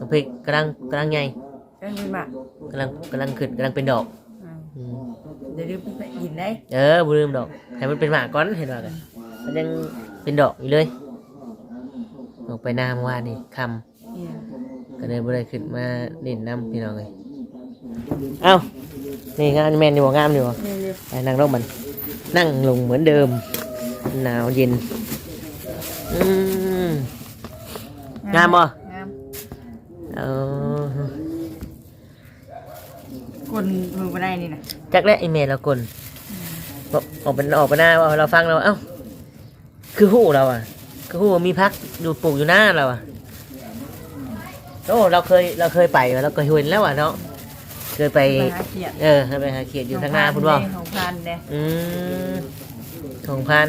น้ำพริกกำลังกำลังใหญ่ก็มีหมากกำลังกำลังขึ้นกำลังเป็นดอกอืมอืมเดี๋ยวดูไปกินได้เออบ่ลืมดอกให้มันเป็นหมากก่อนเห็นว่ากันมันยังเป็นดอกอยู่เลยออกไปหน้าเมื่อวานนี่คำเนี่ยก็เลยบ่ได้ขึ้นมาเล่นน้ำพี่น้องเลยเอ้า นี่งานแมนอยู่บ่งามอยู่บ่เนี่ยเนี่ยไปนั่งลงมัน นั่งลงเหมือนเดิม หนาวเย็น อืมงามบ่งาม เออคนมือมาได้นี่นะจักและอีเมลเรากลบอกออกเป็นออกไปหน้าว่าเราฟังเราเอ้าคือหูเราอะ คือหูมีพักอยู่ปลูกอยู่หน้าเราอะโอ้เราเคยเราเคยไปเราเคยเห็นแล้วอะเนาะเคยไปไปหาเขียดเออเคยไปหาเขียดอยู่ทางหน้าพุ่นบ่ของพันเด้อืมของพัน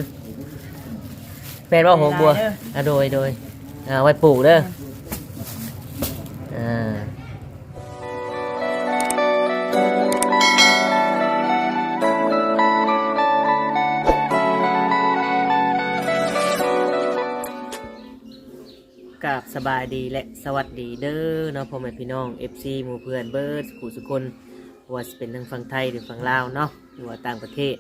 เป็นว่าหัวบัวเวลาเด้ออะโดยโดยอ่าไว้ปลูกเด้อ อ่ากับสบายดีและสวัสดีเด้อเนาะพ่อแม่พี่น้อง FC หมู่เพื่อนเบิร์ดสุขสุคนว่าจะเป็นทั้งฝั่งไทยหรือฝั่งลาวเนาะหรือว่าต่างประเทศ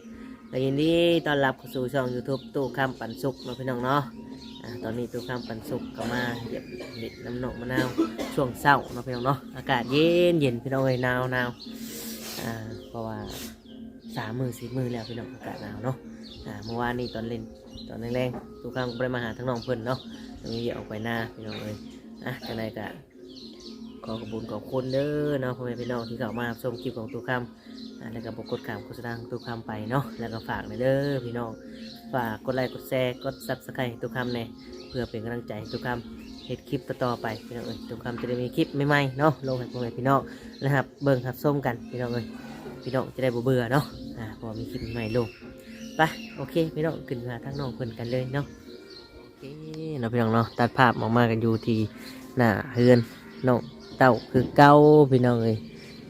และยินดีต้อนรับเข้าสู่ช่อง YouTube ตู้คำปันสุกเนาะพี่น้องเนาะ อ่าตอนนี้ตู้คำปันสุกก็มาเหยียบเด็ดน้ำหนองมะนาวช่วงเศร้าเนาะพี่น้องเนาะอากาศเย็นเย็นพี่น้องเอ้ยหนาวหนาวอ่าเพราะว่าสามมือสี่มือแล้วพี่น้องอากาศหนาวเนาะอ่าเมื่อวานนี้ตอนเล่นตอนแรงๆตู้คำก็ไปมาหาทั้งน้องเพิ่นเนาะตรงนี้ออกไปหน้าพี่น้องเลยอะจะไหนกะขอขอบคุญขอบคุณเด้อเนาะพ่อแม่พี่น้องที่เข้ามาชมคลิปของตู้คำอะแล้วก็บอกกดขามโฆษณาของตู้คำไปเนาะแล้วก็ฝากหน่อยเด้อพี่น้อง ฝากกดไลค์กดแชร์กดซับสไครต์ตู้คำเนี่ยเพื่อเป็นกำลังใจให้ตู้คำเฮ็ดคลิปต่อๆไปพี่น้องเอ้ยตู้คำจะได้มีคลิปใหม่ๆเนาะลงให้พ่อแม่พี่น้องนะครับเบิ่งครับส้มกันพี่น้องเอ้ยพี่น้องจะได้บ่เบื่อเนาะอ่าพอมีคลิปใหม่ลงไปโอเคพี่น้องขึ้นมาทั้งน้องเพิ่นกันเลยเนาะโอเคเนาะพี่น้องเนาะตัดภาพออกมากันอยู่ที่หน้าเฮือนน้องเต่าคือเก้าพี่น้องเลย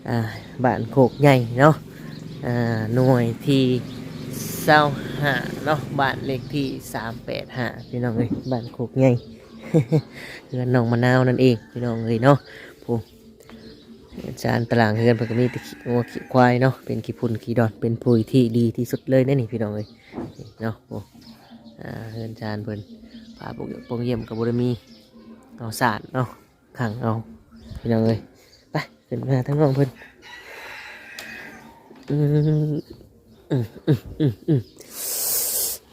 อ่าบ้านโคกใหญ่เนาะอ่าหน่วยที่ เศร้าหาเนาะบ้านเลขที่สามแปดห้าพี่น้องเลยบ้านโคกใหญ่เฮือนน้องมะนาวนั่นเองพี่น้องเลยเนาะผู้จานตารางเฮือนเพิ่นก็มีแตะขี้งัวขี้ควายเนาะเป็นขี้พุ่นขี้ดอนเป็นปุ๋ยที่ดีที่สุดเลยนั่นนี่พี่น้องเลยนี่เนาะโอ้อ่าเฮือนจานเพิ่นปลาปกปงเยี่ยมกับบรมีเอาสารเอาขังเอาพี่น้องเลยไปขึ้นมาทั้งน้องเพิ่น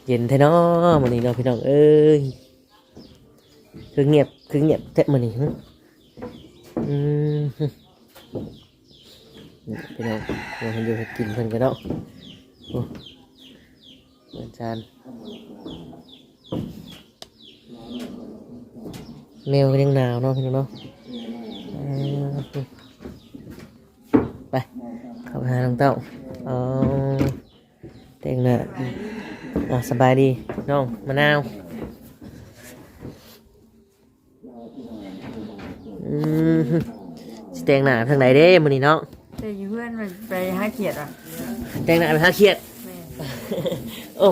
เย็นแท้เนาะมันนี้เนาะพี่น้องเอ้ยคือเงียบคือเงียบแท้มันนี้อืมพี่น้องเราเพิ่นอยู่ให้กินเพิ่นกันเนาะโอ้เหมือนจานแมวก็ยังหนาวเนาะพี่น้องเนาะไปเข้าไปหาน้องเต้า งหน้าอะสบายดีน้องมะนาวอืมสิแต่งหน้าทางไหนเด้มื้อนี้เนาะแต่อยู่เพื่อนไปไปหาเขียดอะแต่งหน้าไปหาเครียด แม่โอ้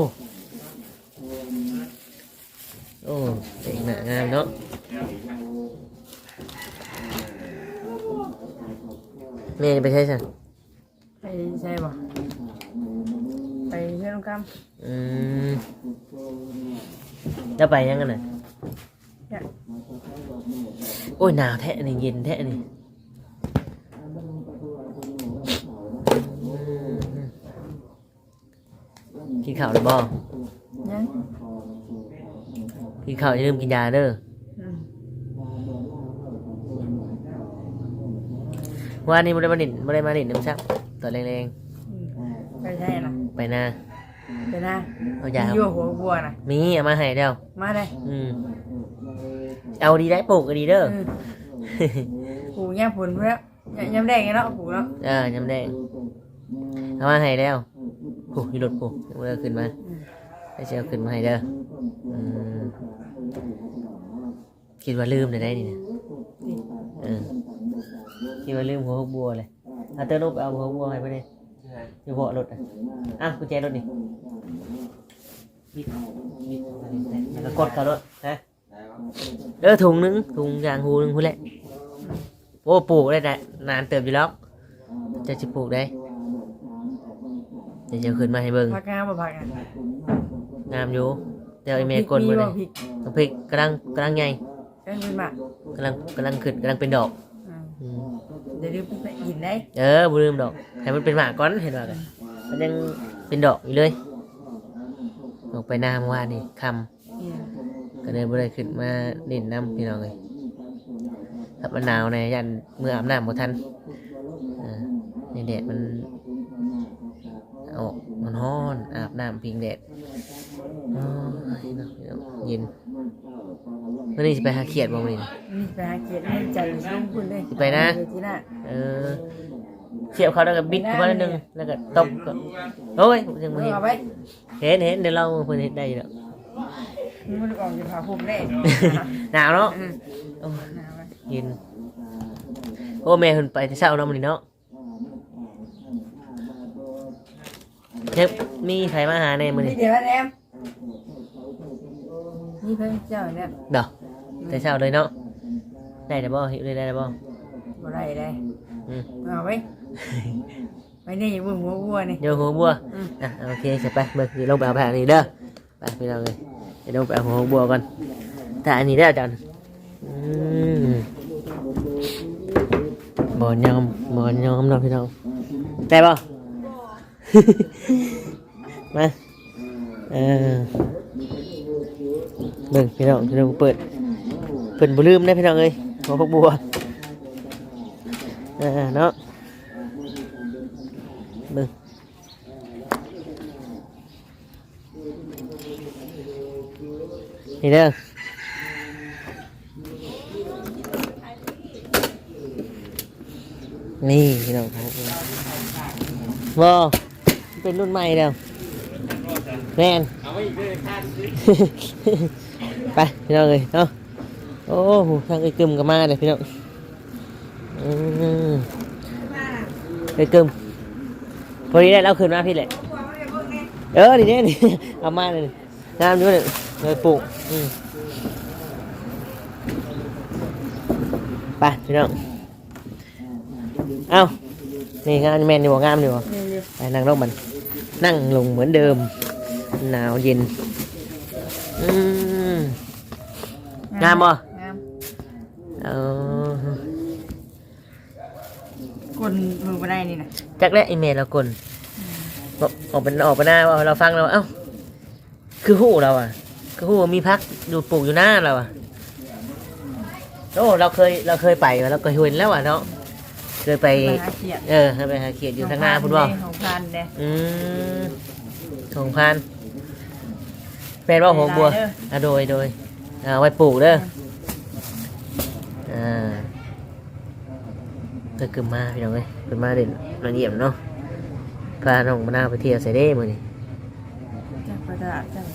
โอ้แต่งหน้างามเนาะแม่ไปใช่ไหมไปใช่ป่ะไปเพื่อนกรรมอืมจะไปยังกันน่ะเนี่ยโอ้ยหนาวแท้นี่เย็นแท้นี่อืมกินข้าวหรือบ่ยังกินข้าวอย่าลืมกินยาเด้ออืมวันนี้ไม่ได้มาดินไม่ได้มาดินน้ำชักตอนแรงอืมไปใช่นะๆไปนาไปนะเอายายั่วหัวบัวนะมีเอามาให้เดียวมาเลยอืมเอาดีได้ปลูกก็ดีเด้ออืมผูกแง่ผลเพื่อย้ำแดงไงเนาะผูกเนาะเออน้ำแดงเอามาให้แล้วโอ้ยรถปูเมื่อขึ้นมาให้เจ้าขึ้นมาให้เด้ออืมคิดว่าลืมเลยได้นี่นะเออคิดว่าลืมหัวหกบัวเลยเอาเตอร์ลูกเอาหัวหกบัวให้ไปเลย อยู่เบาะรถอะอะกุญแจรถนี่บิดบิดแล้วก็กดเขารถฮะเออถุงหนึงถุงยางหูหนึงพูดแหละโอ้ปลูกได้แต่นานเติบอยู่แล้วจะจะปลูกได้เดี๋ยวจะขึ้นมาให้เบิ่งผักงามบ่ผักอะงามอยู่เดี๋ยวไอเมย์กลนมาพริเลบ่ยพริกน้ำพริกกำลังกำลังใหญ่ก็ขึ้นมากำลังกำลังขึ้นกำลังเป็นดอกอืมอืม เดี๋ยวรีบไปกินได้เออบุลืมดอกให้มันเป็นหมากก่อนเห็นว่ากันมันยังเป็นดอกอยู่เลยออกไปหน้าเมื่อวานนี่คเนี่ยำก็เลยบ่ได้ขึ้นมาเล่นน้ำพี่น้องเลยถ้ามันหนาวในยันเมื่ออาบน้ำบ่ทันเออในแดดมันออกมันร้อนอาบน้ำพิงแดดโอ้ยเนาะพี่น้องเย็นวันนี้จะไปหาเขียดบ่มื้อนี้ นี่ไปหาเกียรติให้ใจลงคุณเลยไปนะ เดี๋ยวที่หน้าเออเสียบเขาแล้วก็บิดขึ้นมาแล้วนึงแล้วก็ตบก็โอ้ยยังไม่เห็นเอาไปเห็นเห็นเดี๋ยวเราเพิ่นเห็นได้อยู่แล้ว มันออกจากผ้าห่มได้หนาวเนาะอืมโอ้ยหนาวไหมเย็นโอ้แม่เพิ่นไปแต่เช้าเนาะมื้อนี้เนาะเฮ็บมีใครมาหาในมื้อนี่นี้เดี๋ยวแอม นี่เพิ่งเจ้าเนี่ยดอกแต่เช้าเลยเนาะได้แต่บ่เฮ็ดเลยได้แต่บ่บ่ได้เลยอืมเอาไว้ ไปนี่อย่าเบิ่งหัววัวนี่โยหัวบัวอืมอะโอเคเสร็จไปเบิ่งเดี๋ยวลงไปเอาแผงนี้เด้อไปพี่น้อง เอ้ยเดี๋ยวลงไปเอาหัวบัวก่อนแต่อันนี้เด้ออาจารย์อืมบ่ยอมบ่ยอมเนาะพี่น้องได้บ่มาเออเบิ่งพี่น้องพี่น้องเปิดเปิดบ่ลืมได้พี่น้องเอ้ยหัวพวกบัวเออเนาะเบิ่งนี่เด้อนี่พี่น้องครับว้าวเป็นรุ่นใหม่แล้วแม่นไปพี่น้องเลยเนาะโอ้โหทางไอ้กึมก็มาเลยพี่น้องไอ้กึมพอดีได้เราคืนมาพี่แหละเออดีเนี่ยนี่เอามาเลยงามด้วยเลยเลยปลูกไปพี่น้องเอานี่งามแมนดีกว่างามดีกว่านี่อยู่ไปนั่งลงมันนั่งลงเหมือนเดิมหนาวเย็นอืม งามบ่ งามเออคนมือบ่ได้นี่นะจักและอีเมลเรากลบอกออกเป็นออกไปหน้าว่าเราฟังเราเอ้าคือหูเราอะ คือหูมีพักอยู่ปลูกอยู่หน้าเราอะโอ้เราเคยเราเคยไปมาเราเคยเห็นแล้วอะเนาะเคยไป ไปหาเกียรติเออเคยไปหาเขียดอยู่ทางหน้าพุ่นบ่ของพันเด้อืมสองพันเป็นว่าหัวบัวเด้ออะโดยโดย เอาไว้ปลูกเด้ออ่าก็คือมาพี่น้องเอ้ยคือมาเด่นมาเยี่ยมเนาะพาน้องมะนาวไปเที่ยวใส่เด้มื้อนี้จักไปตลาดจัง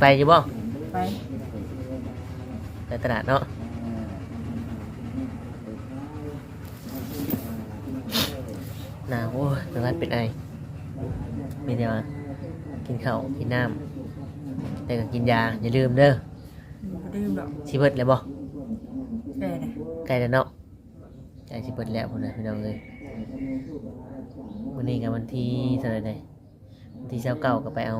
ไปอยู่บ่ไปไปตลาดเนาะหนาวโอ้ยเป็นวัดเป็นไอมีแต่ว่ากินข้าวกินน้ำแต่ก็กินยาอย่าลืมเด้อบ่ ดื่มดอกสิเบิดแล้วบ่แก่นะใกล้แล้วเนาะใกล้สิเบิดแล้วพุ่นน่ะพี่น้องเอ้ยวันนี้กับวันที่เท่าไหร่ได้วันที่เช้าเก่าก็ไปเอา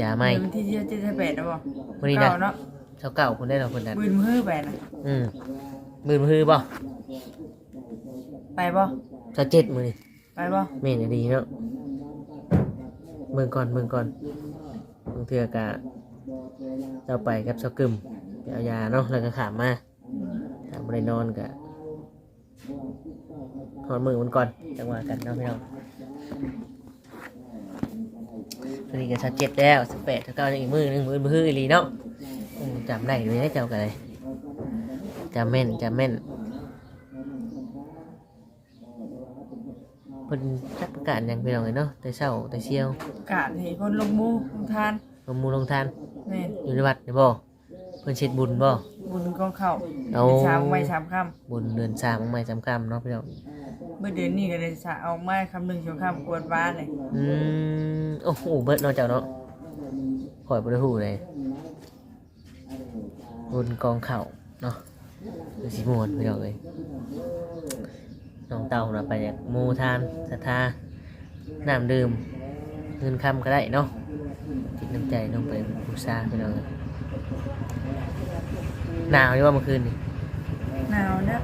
ยาใหม่เดี๋ยววันที่เจ็ดเจ็ดสิบแปดนะบ่วันนี้นะ เก่าเนาะเช้าเก่าคุณได้เราคนนั้นบืนมือไปนะอืมมือมือบ่ไปบ่เช้าเจ็ดมือนี่ไปบ่เมนดีเนาะเมืองก่อนเมืองก่อนบางเทือกะ เจ้าไปกับเช้ากึมไปเอายาเนาะแล้วก็ขามมาถามไปนอนกะหอนมือมันก่อนจังหวะกันเนาะพี่น้องตอนนี้ก็ชัดเจ็ดแล้วสิบแปดถ้าเก้าอีกมือหนึ่งมือมืออีลีเนาะจำได้เลยนะเจ้ากันเลยจำแม่นจำแม่นเพิ่นจักประกาศหยังพี่น้องเลยเนาะแต่เช้าแต่เชี่ยวกาดให้คนลงหมูลงทาน ลงมูลงทานแม่นอยู่ในวัดนี่บ่เพิ่นเช็ดบุญบ่ บุญกองเข้าเอา สามไว้สามค่บุญเดือนสามของไม่จำคำเนาะพี่น้องำเมื่อเดือนนี้ก็เลยสะเอาไม้คำหนึ่งสองคำกวนบ้านเลยอืมโอ้โหเบิดเนาะเจ้าเนาะข่อยบ่ได้ฮู้เลยบุญกองเข่าเนาะคือสิม่วนพี่น้องเอ้ยน้องเต่าเราไปจากหมูทานศรัทธาน้ำดื่มเงินคำก็ได้เนาะจิต น้ำใจน้องไปบูชาพี่น้องเลยหนาวอยู่ว่าเมื่อคืนนี่หนาวนะ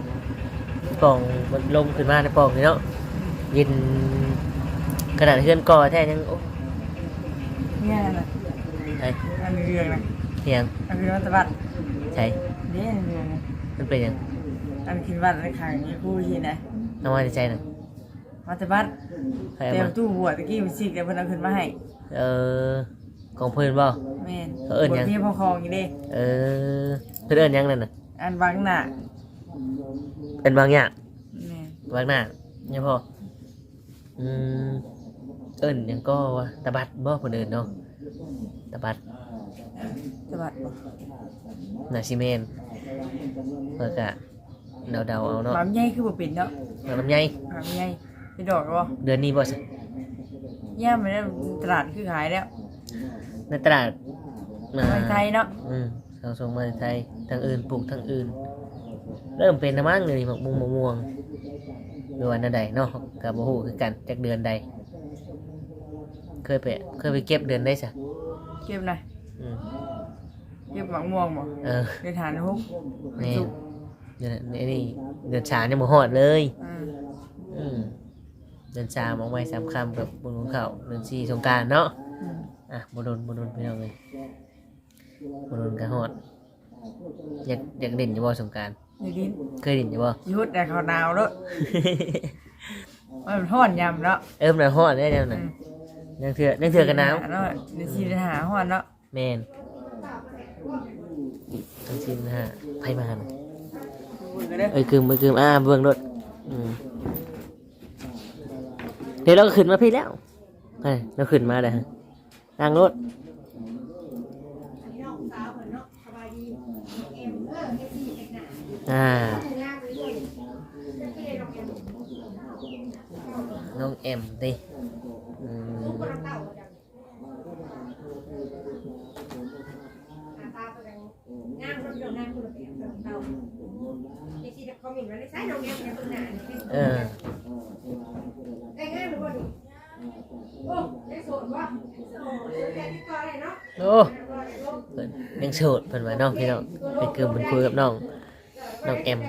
ปล่องมันลมขึ้นมาในปล่องนี่เนาะเย็นขนาดเพื่อนก่อแท้ยังโอ้เนี่ยน่ะใช่อันเรืองนะเทียงอันเรืองตะบัดใช่เนี่ยอันเรืองนะมันเป็นหยังอันคิดว่าในขางนี้ผู้ที่นะน้องว่าใจหน่อยมาตะบัดใครเอาเต็มมาตู้หัวตะกี้มันซิกเดี๋ยวเพิ่นเอาขึ้นมาให้ เออ ของเพื่อนบ่ แม่นเขาเอิ้นหยัง บทพี่พ่อคองอยู่เด้ เออ เพื่อนเอินหยังนั่นน่ะอันบังหน้าเป็นบางอย่างแม่นบางหน้าเนี่ยพ่ออืมเอิ้นหยังก็ว่าตะบัดบ่คนอื่นเนาะตะบัดตะบัดบ่นาซิเมนเพื่อกะเดาๆเอาเนาะหมามใหญ่คือบ่เป็นเนาะเอาลำไยหมามใหญ่ไปดอกบ่เดือนนี้บ่สิย่ามไปแล้วตลาดคือขายแล้ว ในตลาดอ่าไปไทยเนาะอืมเขาส่งมาจากไทยทางอื่นปลูกทางอื่น เริ่มเป็นน้ำมันเลยหมกมุงมะม่วงหรือว่านาใดเนาะกับโอ้โหคือกันจากเดือนใด เคยไปเคยไปเก็บเดือนได้สะเก็บหน่อยอืมเก็บหมักม่วงบ่เออในฐานฮุกแน่เดือนนี้นี่เดือนชาเนี่ยหมหอดเลยอืมอืมเดือนชามองไม้สามคำกับบุญของเขาเดือนสี่สงกรารเนาะ อืมอะบุญบุญพี่น้องเลยบุญกระหอดอยากอยากเด่นอยู่บ่สงกรารอยู่ดินเคยเด่นอยู่บ่ยุดแต่เขาหนาวเด้อมันฮ้อนยำเนาะเอิมหน่อยหอดได้แล้วอืนะมนั่งเถื่อนั่งเถื่อกันหนาวเนาะในชีวิตหาฮ้อนเนาะแมนนั่งชิมนะฮะไพ่มาหน่อยพูดกันเด้อเอ้ยกึมเอ้ยกึมอ่าเบื้องรถอืมเดี๋ยวเราก็ขึ้นมาพี่แล้วไปเราขึ้นมาเลยฮะ นั่งรถอ่าน้องเอ็มดิอืม งามคนเดียวงามคนละแบบเราไอ้ที่คอมเมนต์มาได้ใช้เรางามแค่ตัวหนา เออ ได้งามหรือว่าดิโอ้ได้โสดวะ โสดแค่ที่ก่ออะไรเนาะโอ้เพิ่นยังโสดเพิ่นว่าน้องพี่น้องไปเกิมเพิ่นคุยกับน้องน้องเอ็ม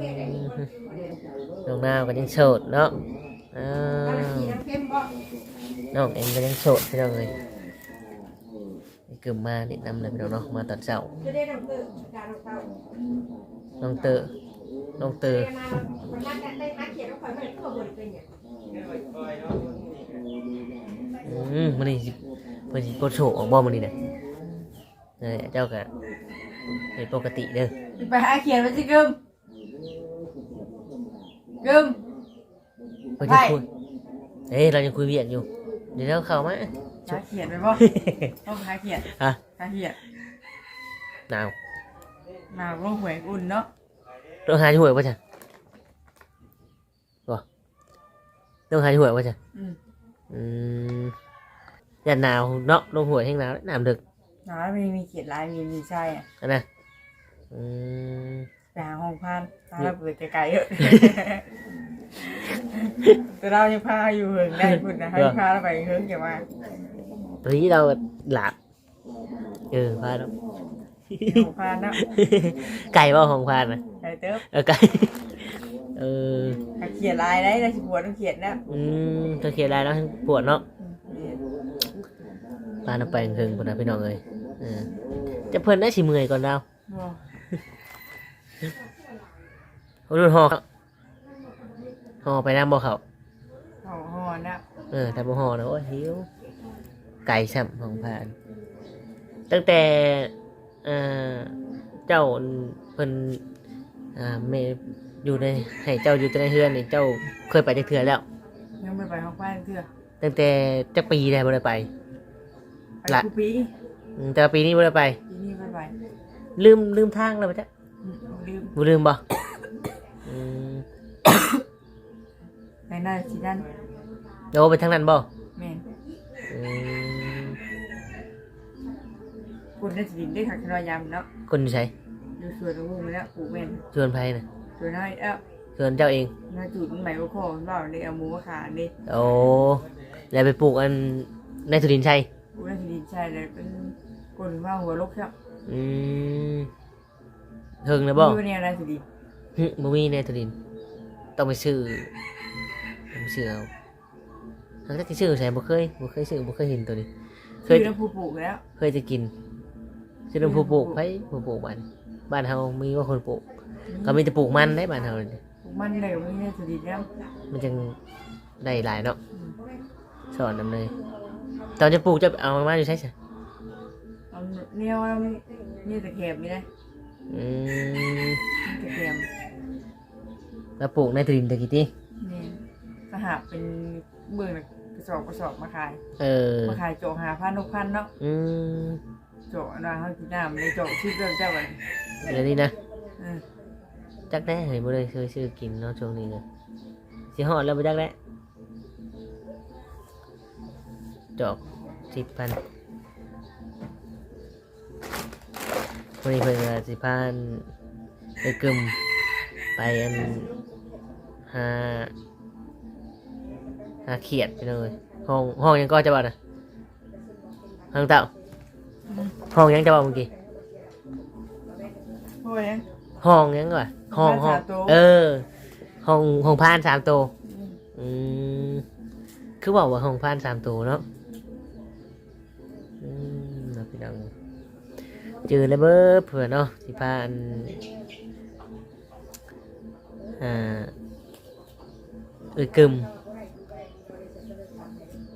อืมน้องนาวก็ยังโสดเนาะอ้าอะไรวสีน้ำเข้มบ่น้องเอ็มก็ยังโสดพี่น้องเลยไปเกิมมาดินำเลยพี่น้องเนาะมาตอนเช้าจะได้น้ำตื้อการน้ำเต้าน้องเตอน้องเตอ เรียนมาวันนั้นได้มาเขียนว่าคอยไม่ได้ข้อบริเป็นอย่างอืมมันนี่สิเพิ่นสิกดโชว์ออกบ่มันนี่น่ะเออเจ้าก็เป็นปกติเด้อไปหาเขียนไว้สิกึมกึมเพิ่นจะคุยเฮ้ยเรายังคุยเวียกอยู่ เดี๋ยวเราเข้ามาหาเขียนไปบ่ต้องหาเขียนฮะหาเขียนหนาวหนาวก็หวยอุ่นเนาะต้องหาที่หวยป่ะจ๊ะบ่ ต้องหาที่หวยป่ะจ๊ะอืมอืมอย่าหนาวเนาะลงหวยแห้งหนาวหนาวดึกหนาวมีมีเขียนลายมีมีใช่อะอันนะอืมไปหาห้องพานพาเราเปิดไกลๆเยอะแต่เรายังพาอยู่เหิงได้คุณนะให้พาเราไปเหิงอย่ามาตอนนี้เราหลับเออพาแล้วห้องพานเนาะไก่ว่าของพานนะไก่เติบเออไก่เออหาเขียนลายได้เราสิบวต้องเขียนนะอืมถ้าเขียนได้แล้วปวดเนาะอืมพาน้ำไปถึงคนนะพี่น้องเลยเออจะเพิ่นได้สิเมื่อยก่อนเราบ่เอารุ่นห่อครับห่อไปน้ำบ่เขาห้องห้องนะเออแต่บ่ห่อนะโอ้ยหิวไก่ซ้ำของพาน ตั้งแต่เอ่อเจ้าเพิ่นอ่าเม อยู่ในให้เจ้าอยู่ในเฮือนนี่เจ้าเคยไปจักเทื่อแล้ว ยังไม่ไปห้องพานเพื่อตั้งแต่จักปีได้บ่ได้ไป ไปละ ทุกปีอืมแต่ว่าปีนี้บ่ได้ไป ปีนี้ไม่ไปลืมลืมทางแล้วบ่จ๊ะอืมลืมบ่ลืมบ่ อืมไปหน้าที่นั่นเดี๋ยวไปทางนั้นบ่แม่นอืมคุณได้สินได้ขักนอยยำเนาะคนอยู่ไสอยู่สวนตะวุ้งแล้วปลูกแม่นชวนไผน่ะ สวนน้อยเอ้าเกินเจ้าเองน่าจุดมันใหม่บ่พอมันว่าได้เอาหมูมาขายนี่โอ้แล้วไปปลูกอันในสุรินทร์ชัยกูได้สิดินใช่เลยเป็นคนว่าหัวลกครับอืมเฮิงนะบ่อยู่เนี่ยได้สิดินหึบ่มีในสุรินทร์ต้องไปซื้อต้องไปซื้อเอาทางที่ซื้อใส่บ่เคยบ่เคยซื้อบ่เคยเห็นตัวนี้ เคคืยอแล้วผู้ปลูกแล้วเคยจะกินซื้อน้ำผู้ปลูกไผผู้ปลูกบ้านบ้านเฮามีว่าคนปลูก ก็มีแต่ปลูกมันได้บ้านเฮานี่ปลูกมันเลยไม่ได้สิดินแล้วมันจึงได้หลายเนาะสอนนำเลย ตอนจะปลูกจะเอามาอยู่ใช่ไหมเอาเนี่ยว่านี่ตะแคบนี่นะอืมนี่ตะแคบแล้วปลูกในตรินตะกี้ตินี่สหบเป็นเบื้องน่ะกระสอบกระสอบมาขาย เออมาขายโจหาพันหกพันเนาะอืมโจนะเขากินน้ำในโจชื่อเรื่องเจ้าไว้เดี๋ยวนี้นะเออ จักแด้เห็นบ่เลยเคยซื้อกินเนาะช่วงนี้เลยสิฮอดแล้วบ่จักแด้จอกสิบพันวันนี้เพิ่นก็สิพานไปกึมไปอันหาหาเขียดไปเลยห้องห้องยังก็จะบ่านะห้องเต่าห้องยังจะบ่าเมื่อกี้โอ้ย ห้องยังก่อนห้องห้องสามตัวเออห้องห้องพานสามตัวอืมคือบอกว่าห้องพานสามตัวเนาะอืมเนาะพี่น้องเจอแล้วเบ้อเผื่อเนาะสิพานอ่าเอ้ยกึม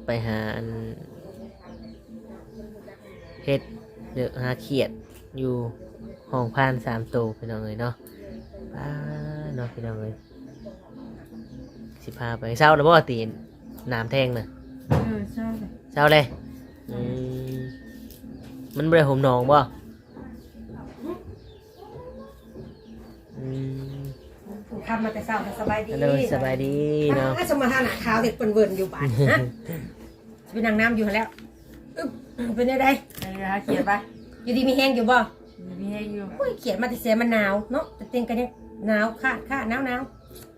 ไปหาอันเฮ็ดเดือหาเขียดอยู่ ห้องพานสามตัวพี่น้องเลยเนาะป้าเนาะพี่น้องเลยสิพาไปเศร้าแล้วบ่ตีนน้ำแทงน่ะเออใช่เลยเศร้าเลยอืมมันบ่ได้ห่มหนองบ่อืมผู้คำมาแต่เช้าแต่สบายดีฮัลโหลสบายดีเนาะ ถ้าสมมาทานหนาขาวเด็ดเป็นเวิร์นอยู่บ้านฮะจะเป็นนางน้ำอยู่หั่นแล้วอึ๊บเป็นยังไงไอ้ฮะเขียนไปอยู่ดีมีแห้งอยู่บ่ มีให้อยู่โอ้ยเขียนมาแต่เสียมันหนาวเนาะแต่เต็งกันยังหนาวคาดคาดหนาวหนาว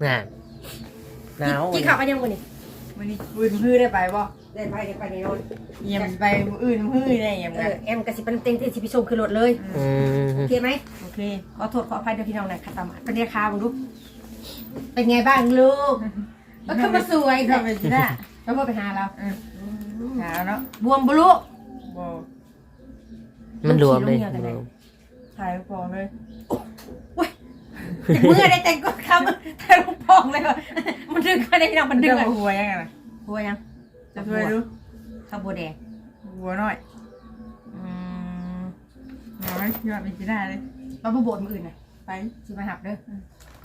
น่ะหนาวกี่ข่าวกันยังวันนี้วันนี้ปืนพื้นได้ไปบ่เดินไปเดินไปนี่นอนเยี่ยมไปมื้ออื่นพื้นได้เยี่ยมเอกันอแอมกระสิบเป็นเต็งที่สิไปชมขึ้นรถเลยอืมโอเคไหมโอเคขอโทษขออภัยด้วยพี่น้องหน่อยค่ะตามเป็นเรียกค้าบุลูกเป็นไงบ้างลูกก็ขึ้นมาสวยก็ค่ะเป็นที่น่ะแล้วพ่อไปหาเราหาเนาะบวมบุลูกบ่มันรวมเลยมันขี่ลงเหนียวแต่ไหนรวม ถ่ายฟองเลยจากเมื่อได้แต่งก็คำแต่ลูกพองเลยว่ะมันดึงมาได้พี่น้องมันดึงเรื่องอะหัวยังไงล่ะหัวยังจะช่วยดูข้าวบัวแดงหัวหน่อยอืมเอาไหมยอดเป็นที่น่าเลยเราผู้โบดมืออื่นน่ะไปสิมาหับเด้อ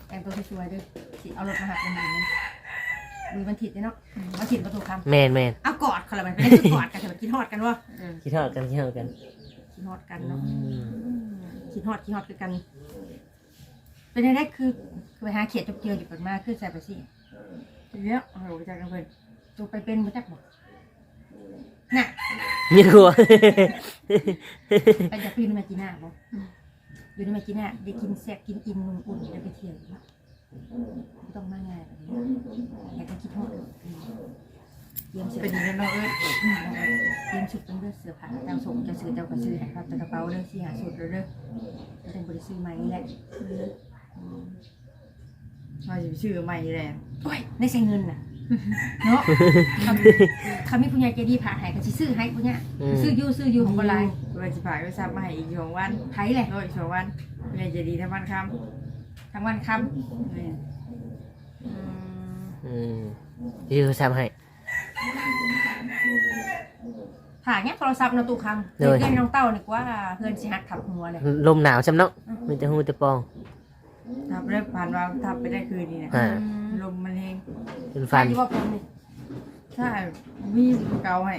แต่งตัวสวยๆเด้อสิเอารถมาหับมันมือนึงมือมันถิดเนาะมันถิดประตูคำแมนแมนเอากอดเขาละมันเป็นคือกอดกันแต่มันกินฮอดกันวะเออคิดทอดกันคิดทอดกันกินฮอดกันอืเนาะ มกินฮอดกินฮอดคือกัน เป็นยังไงคือคือไปหาเขียดจบเกียวอยู่เปิดมาคือใส่ไปสิทีเนี้ยโอ้โหจากกันเพิ่นจบไปเป็นมาจากหมดน่ะมีครัวไปจากพี่นี่มากินหน้าบ่อยู่นี่มากินหน้าได้กินแซ่บกินอิ่มนุ่มอุ่นได้ไปเที่ยวอีกเนาะไม่ต้องมาง่ายแบบนี้อยากจะคิดฮอด เตรียมเสื้อเป็นย่างนั้นเนาะเอ้ยเตรียมชุดเป็นเด้อเสื้อผ้าเจ้าส่งจะซื้อเจ้าก็ซื้อให้ครับแต่กระเป๋าเด้อสิหาสุดเด้อเด้อจะเป็นบริซื้อใหม่นี่แหละมาจะชื่อใหม่แหละโอ้ยในใช้เงินน่ะเนาะคำคำมีผู้ใหญ่ใจดีผ่าให้ก็สิซื้อให้ผู้ใหญ่ซื้ออยู่ซื้ออยู่ของบ่หลายเราจะผ่านไปซับมาให้อีกสองวันไผแหละโดยสองวันเมียจะดีทั้งวันคำทั้งวันคำเนี่ยอืมอืมที่เขาทำให้ำผ่าเนี้ยโทรศัพท์เนาะตู้คำเลยเพื่อนน้องเต้านี่กว่าเพื่อนสิหักขับหัวเลยลมหนาวใช่ไหมเนาะมันจะหูจะปอง ทับได้ผ่านวางทับไปได้คืนนี่นะอ่า ลมมันแห้งเป็นฟัฟันนที่ว่าผมนี่ใช่มีเกาให้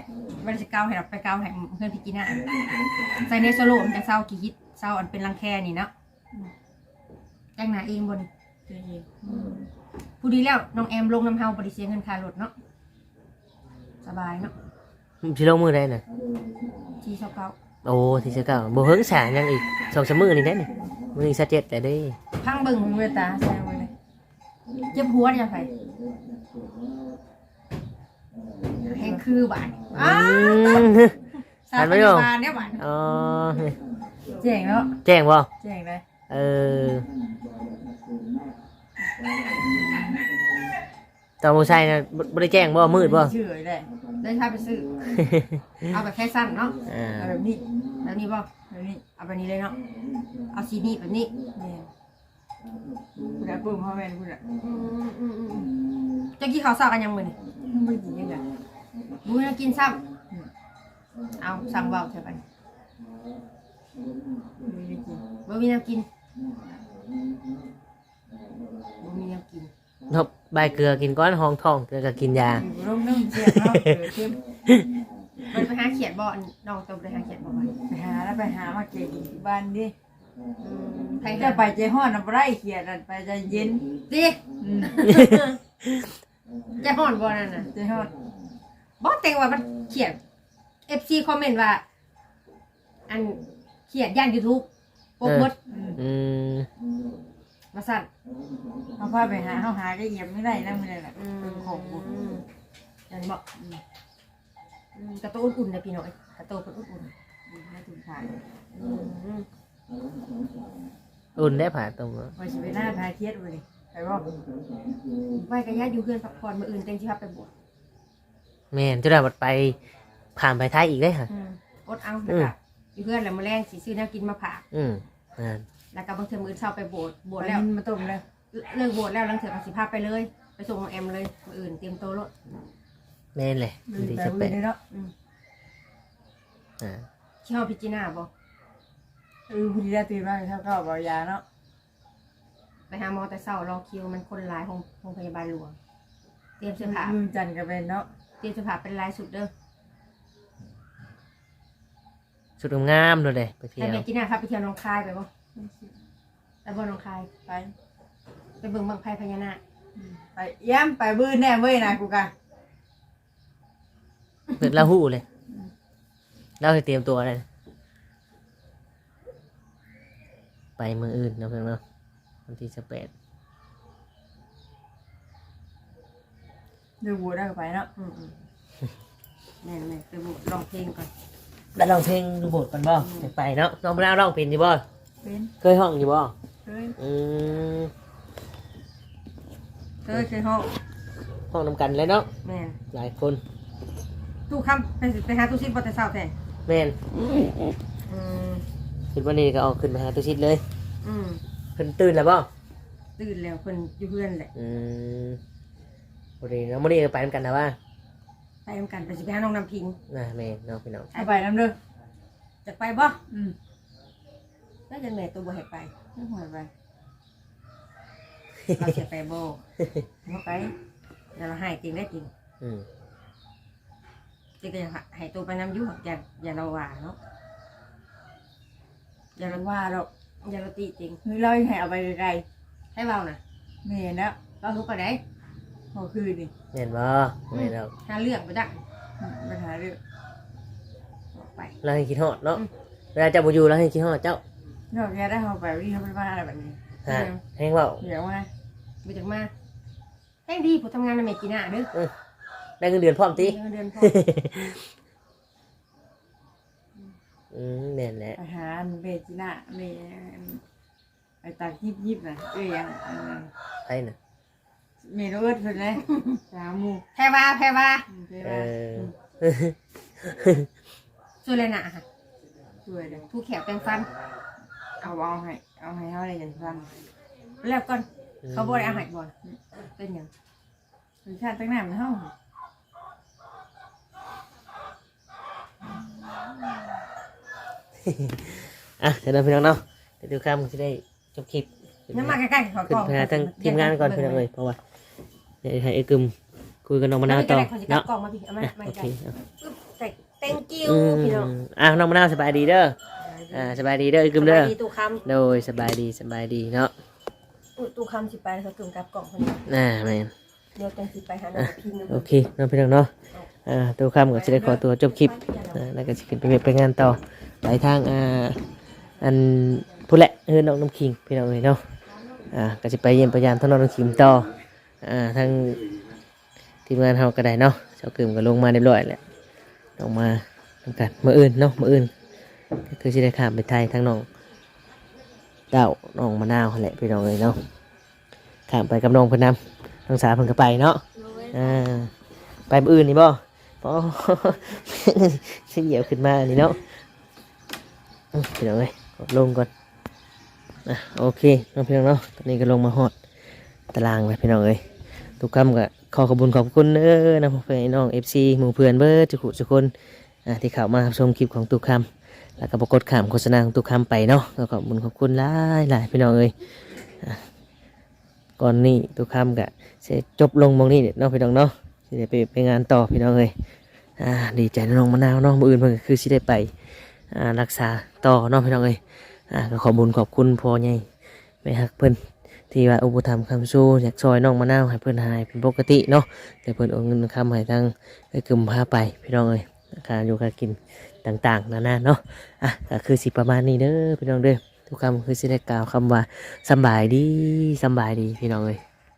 มันจะเกาให้เราไปเกาให้เพื่อนพี่กินน่ะใส่เนสโลมนจะเศร้ากี่ฮิตเศร้าอันเป็นรังแคนี่เนาะแต่งหน้าเองบนใจเย็นผู้ดีแล้วน้องแอมลงน้ำเฮาบริเสียเงินค่ารถเนาะ สบายเนาะชิลงมือได้น่ะทีเศร้าเก้าโอ้ที่เช้าเก่าบ่เฮิงสางยังอีกสองสามมือนี่ได้นี่มือนี้สัดเจ็ดแต่ได้พังเบิ่งมึงเวตาใช่ไหมเลยเจ็บหัวเนี่ยไผแห่งคือบาดอ้าอืมสาหันวไปพดูยาบาลเนี่ยบาดอ๋อแจ้งเนาะแจ้งบ่แจ้งเลยเออตอนมูใช่นะบ่บ่ได้แจ้งบ่มืดบ่ชื่อเลย ได้ถ้าไปซื้อ เอาแบบแค่สั้นเนาะอ่า เอาแบบนี้แบบนี้บ่แบบนี้เอาแบบนี้เลยเนาะเอาสีนี้แบบนี้เนี่ยคุณอาปุ้มพ่อแม่คุณอะจะกี้เขาวเศร้ากันยังมือนี่ไม่กินยังไงบูจะกินซ้ำเอาสั่งเบาเถอะไปไม่ได้กินบ่มีน้ำกินบ่มีน้ำกินทบ ใบเกลือกินก้อนห้องท้องเกลือก็กินยา อยู่ร่มน้ำเสียงเนาะเออเข้มมันไปหาเขียดบ่อนน้องตัวไปหาเขียดบ่ไปไปหาแล้วไปหามาเก็บอยู่ที่บ้านดิใครจะจะไปไปใจห้อนน้ำไรเขียดนั่นไปใจเย็นดิอืมจะห่อนบ่นั่นน่ะใจห้อนบ่แต่งว่ามันเขียด FC คอมเมนต์ว่า อันเขียดย่าน YouTube ปกบดอืมอืม มาสั่นเอาผ้าไปหาเขาหาก็เยี่ยมไม่ได้นะมือนั่นแหละอืมเป็นของบุญยันบอกอืมอืมกระโตอุ่นๆนะพี่น้อยกระโตเป็นอุ่นบุญให้ถึงขายๆอืมอุ่นได้ผ่าตรงบ่ไปสิไปหน้าพายเทียดไปดิไปบอกไว้กันญาติอยู่เพื่อนพักผ่อนมื้ออื่นเต็งสิพับไปบวชแม่นจะได้บัดไปผ่านไปท้ายอีกได้ค่ะอืมอดเอาแล้วก็อยู่เพื่อนแล้วมื้อแรงสิซื้อแนวกินมาฝากอืมอ่า แล้วก็บางเทอมื้อเช้าไปโบสถ์โบบสวถ์แล้แล้ววมาต้มเลยเลิกโบสถ์แล้วหลังเถื่อก็สิพาไปเลย ไปส่งน้องแอมเลยมื้ออื่นเตรียมโตวรถแม่นเลยดูดีแต่จะบุญเป็นเลยเนาะอ่าที่เฮาพิจารณาบ่เออบุญได้ตื่นมาเท่าก็เบายาเนาะไปหาหมอแต่เช้ารอคิวมันคนหลายโรงโรงพยาบาลหลวง เตรียมเสื้อผ้ามือจันทร์ก็เป็นเนาะเตรียมเสื้อผ้าเป็นลายสุดเด้อสุดงามเลยเด้ไปเที่ให้ยวแม่จีน่าพาไปเที่ยวหนองคายไปบ่ ไปบ่หนองคายไปไปเบิ่งบังไฟพญานาคไปเย้ำไปบื้นแน่เว้ยนะกูกันเปิดเล่าหู้เลยเล่าให้เตรียมตัวเลยไปเมืองอื่นเนาะเพื่อนเนาะวันที่สิบแปดดูบัวได้ก็ไปเนาะอืมอืมแม่นแม่ไปบุลองเพลงก่อนได้ลองเพลงดูบทกันบ่อยากไปเนาะน้องบ่าวร้องเป็นอยู่บ่ เป็นเคยห้องอยู่บ่เคยอืมเคยเคยห้องห้องนำกันเลยเนาะแม่นหลายคนตู้คำไปสิไปหาตู้ซิดบ่แต่เช้าแท้แม่นอืมคิดว่านี่ก็เอาขึ้นมาหาตัวชิดเลยอืมเพิ่นตื่นแล้วบ่ตื่นแล้วเพิ่นอยู่เพื่อนแหละอืมพอดีเนาะมื้อนี้ก็ไปนำกันนะว่าไปนำกันไปสิไปหาน้องน้ำพิงน่ะแม่นเนาะพี่น้อง เอาไปน้ำเด้อจะไปบ่อืม แล้วจะแม่ตัวบ่ให้ไปไม่หวยไปเราจะไปบ่บ่ไปเดี๋ยวเราให้จริงได้จริงอืมจริงก็อยากให้ตัวไปน้ำอยู่อย่าอย่าเราว่าเนาะอย่าเราว่าเราอย่าเราตีจริงเฮ้ยเราให้เอาไปไกลให้เบาน่ะๆนี่นะเราทุกข์ไปได้พอคืนนี่แม่นบ่แม่นแล้วหาเรื่องไปได้อืมไปหาเรื่องบอกไปเราให้คิดฮอดเนาะอืมเวลาเจ้าบ่อยู่เราให้คิดฮอดเจ้า นอกจากได้เขาไปวิ่งเขาไปบ้านอะไรแบบนี้ฮะแฮงเว้าเดี๋ยวว่าไปจากมาแห้งดีผมทำงานในเมกิน่าเด้อได้เงินเดือนพร้อมติเงินเดือนพออืมแม่นแหละไปหาเบจิน่าเมไอ้ตายิบยิบๆนะเอ้ยยังอันนั้นไปน่ะเมนูเอิร์ดคนเลยสามูแพรวาแพรวาเอเออช่วยเลยนะค่ะช่วยเลยทูแขวแปรงฟัน เอาเอาให้เอาให้เขาอะไรอย่างฟังแล้วก่อนเขาบริอาหารบ่อนเป็นหยังรสชาติตั้งนานมันเท่าอะเดี๋ยวเราพี่น้องเนาะเดี๋ยวดูคำจะได้จบคลิปน้ำมาใกล้ๆขอขึ้กนล่องไปหาทางทีมงานก่อนพี่น้องเลยเพราะว่าเดี๋ยวให้ไอ้กึมคุยกับน้องมะนาวต่อเนาะเนาะ กล่องมาพี่เอามาอะมาโอใกเคล้เอาใส่ thank you อืมพี่น้อง อะน้องมะนาวสบายดีเด้อ อ่าสบายดีเด้อไอ้กึมเด้อสบายดีตู้คโดยสบายดีสบายดีเนาะำอุ๊ยตู้คำสิไปเขากึ่งกับกล่องคนนี้น่าแม่น เดี๋ยวจังสิไปหาน้องพิงโอเคน้องพี่น้องเนาะ อ่า ตัวคำก็จะได้ขอตัวจบคลิปอ่าแล้วก็จะขึ้นไปเว็บไปงานต่อไปทาง อ่า อันผู้แหละเออน้องน้ำคิง พี่น้องเลยเนาะ อ่า ก็จะไปเยี่ยมพยายามทั้งน้องน้ำคิงต่อ อ่าทั้งทีมงานเฮาก็ได้เนาะเจ้ากึมก็ลงมาเรียบร้อยแล้วลงมาทำกันมื้ออื่นเนาะมื้ออื่น ก็คือสิได้ข้ามไปไทยทั้งน้องเต้าน้องมะนาวนั่นแหละพี่น้องเอ้ยเนาะข้ามไปกับน้องเพิ่นนำน้องสาวเพิ่นก็ไปเนาะอ่าไปมืออื่นนี่บ่ปอฉันเหยียบขึ้นมานี่เนาะอื้อพี่น้องเอ้ยกดลงก่อนอะโอเคน้องพี่น้องเนาะตอนนี้ก็ลงมาฮอดตารางเลยพี่น้องเอ้ยทุกคำก็ขอขอบคุณขอบคุณเด้อนะพ่อแม่น้องเอฟซีหมู่เพื่อนเบิร์ดจุกุจุกคนอ่าที่เข้ามารับชมคลิปของตุกคำ แล้วก็ปรากฏข่ามโฆษณาของตุกคำไปเนาะก็ขอบคุณขอบคุณหลายหลายพี่น้องเอ้ยก่อนนี้ตุกคำก็จะจบลงมองนี่เนาะพี่น้องเนาะสิไปไปงานต่อพี่น้องเลยอ่าดีใจน้องมะนาวเนาะมืออื่นเพิ่นคือสิได้ไปรักษาต่อเนาะพี่น้องเลยอ่าก็ขอบุญขอบคุณพ่อใหญ่แม่ฮักเพิ่นที่ว่าอุปถัมภ์คำสู้อยากซอยน้องมะนาวให้เพิ่นหายเป็นปกติเนาะแต่เพิ่นเอาเงินคำให้ทางไอ้กึมพาไปพี่น้องเลยการอยู่การกิน ต่างๆนานาเนาะอะก็คือสิประมาณนี้เด้อพี่น้องเด้อทุกคำคือสิได้กล่าวคำว่าสบายดีสบายดีพี่น้องเลย